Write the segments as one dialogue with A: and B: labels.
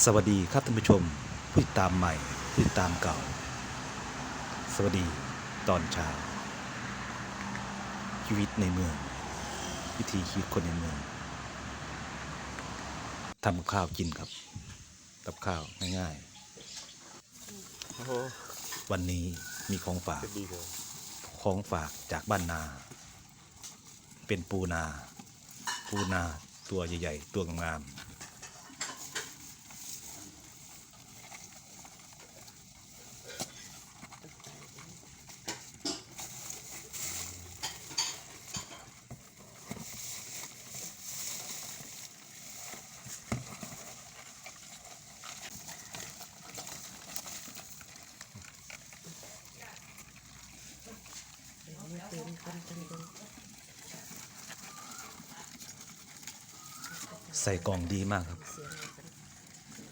A: สวัสดีครับท่านผู้ชมผู้ติดตามใหม่ผู้ติดตามเก่า สวัสดีตอนเช้าชีวิตในเมือง วิธีชีวิตคนในเมืองทำข้าวกินครับกับข้าวง่ายๆวันนี้มีของฝาก ของฝากจากบ้านนา เป็นปูนา ปูนาตัวใหญ่ ๆ ตัวงามๆ ใส่กล่องดีมากครับ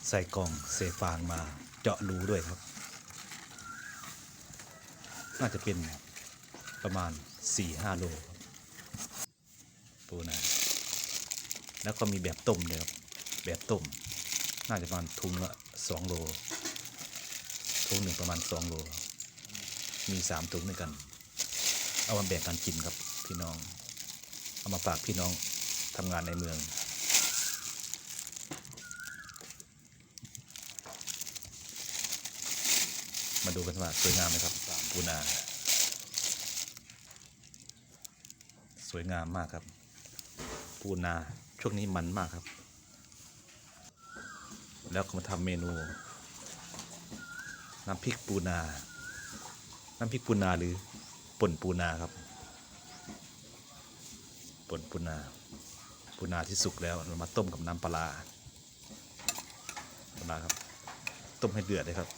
A: ใส่กล่องเศษฟางมาเจาะรูด้วยครับ น่าจะเป็นประมาณ 4-5 โลครับปูนาแล้วก็มีแบบต้มเลยครับ แบบต้ม น่าจะประมาณทุงละ2โลทุงหนึ่งประมาณ 2 โล มี 3 ถุงด้วยกัน เอามาแบ่งกันกินครับพี่น้อง เอามาฝากพี่น้องทำงานในเมือง มาดูกันว่าสวยงามไหมครับปูนา สวยงามมากครับ ปูนาช่วงนี้มันมากครับ แล้วก็มาทำเมนู น้ำพริกปูนา น้ำพริกปูนาหรือ ป่นปูนาครับป่นปูนาปูนาที่สุกแล้วเรามาต้มกับน้ำปลาปลาครับ ต้มให้เดือดเลยครับ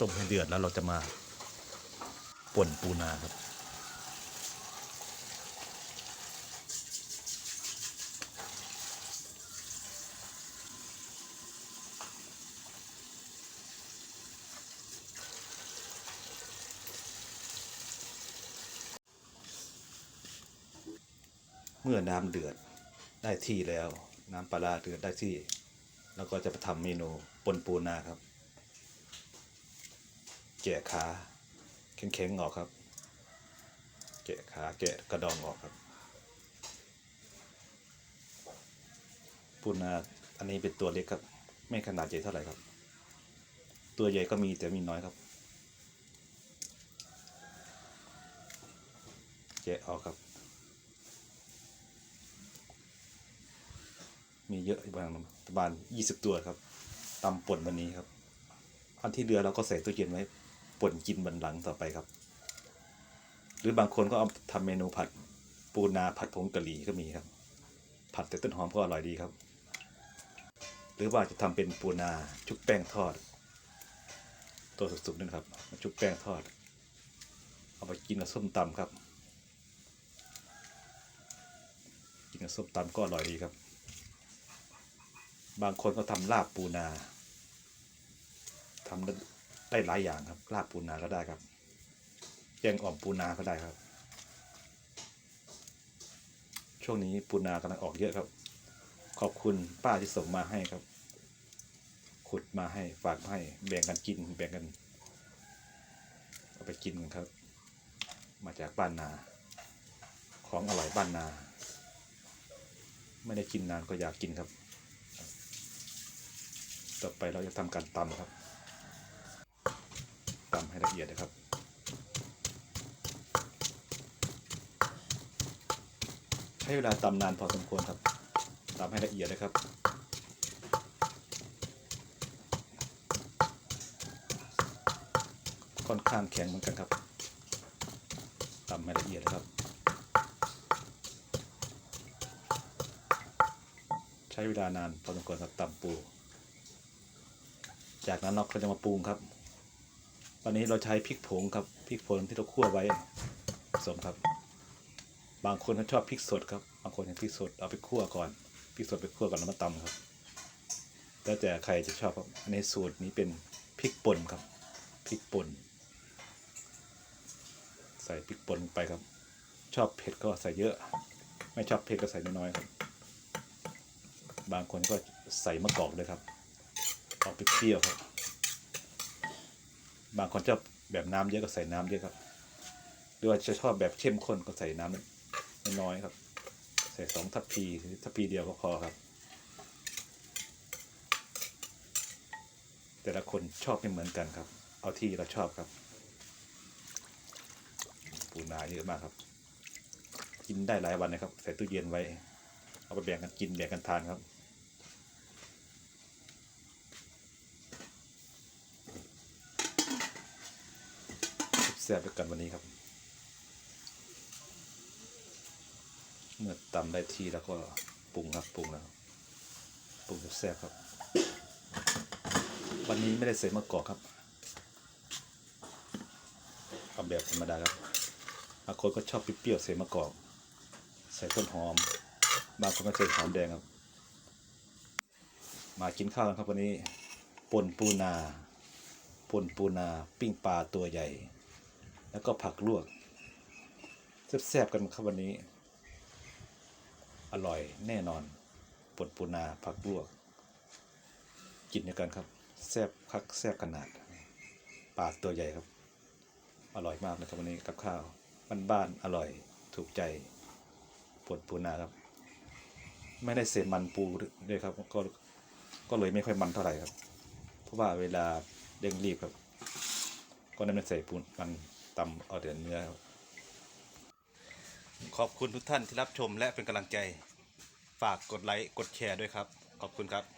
A: ต้มให้เดือดแล้วเราจะมาป่นปูนาครับ มื่อน้ำเดือดได้ที่แล้ว น้ำปลาร้าเดือดได้ที่ แล้วก็จะไปทำเมนูปนปูนาครับแกะขาแข็งๆออกครับแกะขาแกะกระดองออกครับปูนาอันนี้เป็นตัวเล็กครับ ไม่ขนาดใหญ่เท่าไหร่ครับ ตัวใหญ่ก็มีแต่มีน้อยครับแกะออกครับ มีเยอะประมาณประมาณยี่สิบตัวครับตำป่นวันนี้ครับ อันที่เหลือเราก็ใส่ตู้เย็นไว้ป่นกินบันหลังต่อไปครับ หรือบางคนก็เอาทำเมนูผัดปูนาผัดผงกะหรี่ก็มีครับ ผัดแต่ต้นหอมก็อร่อยดีครับ หรือว่าจะทำเป็นปูนาชุบแป้งทอด ตัวสุกๆนั่นครับชุบแป้งทอด เอาไปกินกับส้มตำครับ กินกับส้มตำก็อร่อยดีครับ บางคนก็ทำลาบปูนาทำได้หลายอย่างครับลาบปูนาก็ได้ครับแกงอ่อมปูนาก็ได้ครับ ช่วงนี้ปูนากำลังออกเยอะครับ ขอบคุณป้าที่ส่งมาให้ครับ ขุดมาให้ฝากมาให้แบ่งกันกินแบ่งกันเอาไปกินกันครับ มาจากบ้านนา ของอร่อยบ้านนา ไม่ได้กินนานก็อยากกินครับ ต่อไปเราจะทำการตำครับตำให้ละเอียดนะครับ ใช้เวลาตำนานพอสมควรครับตำให้ละเอียดนะครับค่อนข้างแข็งเหมือนกันครับตำให้ละเอียดนะครับ ใช้เวลานานพอสมควรครับตำปู จากนั้นเราก็จะมาปรุงครับวันนี้เราใช้พริกผงครับพริกผงที่เราคั่วไว้ผสมครับ บางคนเขาชอบพริกสดครับ บางคนเห็นพริกสดเอาไปคั่วก่อนพริกสดไปคั่วก่อนแล้วมาตำครับ แล้วแต่ใครจะชอบครับอันสูตรนี้เป็นพริกป่นครับพริกป่นใส่พริกป่นไปครับ ชอบเผ็ดก็ใส่เยอะ ไม่ชอบเผ็ดก็ใส่น้อยๆครับ บางคนก็ใส่มะกอกด้วยครับ ออกเปรี้ยวครับ บางคนชอบแบบน้ำเยอะก็ใส่น้ำเยอะครับ หรือว่าจะชอบแบบเข้มข้นก็ใส่น้ำน้อยๆครับ ใส่สองทัพพีทัพพีเดียวก็พอครับ แต่ละคนชอบไม่เหมือนกันครับ เอาที่เราชอบครับ ปูนาเยอะมากครับ กินได้หลายวันนะครับ ใส่ตู้เย็นไว้ เอาไปแบ่งกันกินแบ่งกันทานครับ ซ่บด้วยกันวันนี้ครับ เมื่อตำได้ที่แล้วก็ปรุงครับปรุงแล้วปรุงแซ่บๆครับ วันนี้ไม่ได้ใส่มะกอกครับเอาแบบธรรมดาครับบางคนก็ชอบเปรี้ยวๆใส่มะกอก ใส่ต้นหอม บางคนก็ใส่หอมแดงครับ มากินข้าวกันครับวันนี้ปนปูนาปนปูนา ปิ้งปลาตัวใหญ่ แล้วก็ผักลวกแซ่บๆกันครับวันนี้ อร่อยแน่นอนป่นปูนาผักลวก กินด้วยกันครับแซ่บคักแซ่บขนาดปลาตัวใหญ่ครับ อร่อยมากนะครับวันนี้กับข้าวบ้านๆอร่อยถูกใจปวดปูนาครับ ไม่ได้เศษมันปูด้วยครับ ก็ก็เลยไม่ค่อยมันเท่าไหร่ครับ เพราะว่าเวลาเร่งรีบครับ ก็นั่นไม่ใส่ปูนมัน ตำเอาเดือนเนื้อครับขอบคุณทุกท่านที่รับชมและเป็นกำลังใจ ฝากกดไลค์กดแชร์ด้วยครับ ขอบคุณครับ